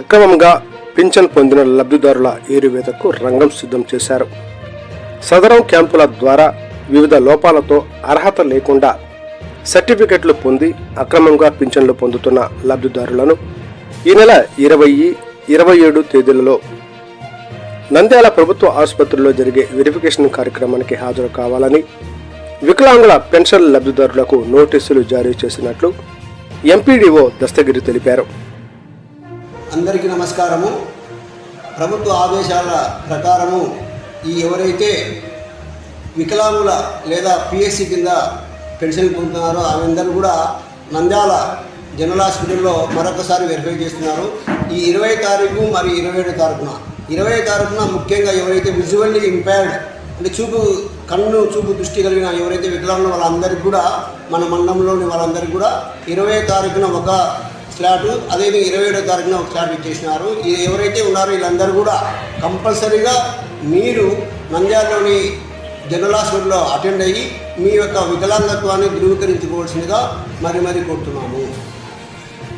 అక్రమంగా పింఛన్ పొందిన లబ్ధిదారుల ఏరువేతకు రంగం సిద్ధం చేశారు. సదరం క్యాంపుల ద్వారా వివిధ లోపాలతో అర్హత లేకుండా సర్టిఫికెట్లు పొంది అక్రమంగా పింఛన్లు పొందుతున్న లబ్ధిదారులను ఈ నెల ఇరవై ఇరవై ఏడు తేదీలలో నంద్యాల ప్రభుత్వ ఆసుపత్రిలో జరిగే వెరిఫికేషన్ కార్యక్రమానికి హాజరు కావాలని వికలాంగుల పెన్షన్ లబ్ధిదారులకు నోటీసులు జారీ చేసినట్లు ఎంపీడీఓ దస్తగిరి తెలిపారు. అందరికీ నమస్కారము. ప్రభుత్వ ఆదేశాల ప్రకారము ఈ ఎవరైతే వికలాంగుల లేదా పిఎస్సి కింద పెన్షన్ పొందుతున్నారో అందరూ కూడా నంద్యాల జనరల్ హాస్పిటల్లో మరొకసారి వెరిఫై చేస్తున్నారు. ఈ ఇరవై తారీఖు మరియు ఇరవై ఏడు తారీఖున. ఇరవై తారీఖున ముఖ్యంగా ఎవరైతే విజువల్లీ ఇంపైర్డ్ అంటే చూపు కన్ను చూపు దృష్టి కలిగిన ఎవరైతే వికలాంగులు వాళ్ళందరికీ కూడా మన మండలంలోని వాళ్ళందరికీ కూడా ఇరవై తారీఖున ఒక స్లాట్ అదేవిధంగా ఇరవై ఏడో తారీఖున ఒక స్లాట్ ఇచ్చేసినారు. ఇది ఎవరైతే ఉన్నారో వీళ్ళందరూ కూడా కంపల్సరీగా మీరు నంద్యాలలోని జనరల్ హాస్పిటల్లో అటెండ్ అయ్యి మీ యొక్క వికలాంగత్వాన్ని ధృవీకరించుకోవాల్సిందిగా మరి మరి కోరుతున్నాము.